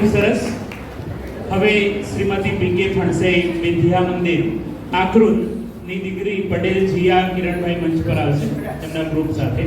ખૂબ સરસ. હવે શ્રીમતી પીકે ફણસે વિદ્યા મંદિર આકૃતની દીકરી પટેલ જીયા કિરણભાઈ મંચ પર આવશે તેમના ગ્રુપ સાથે.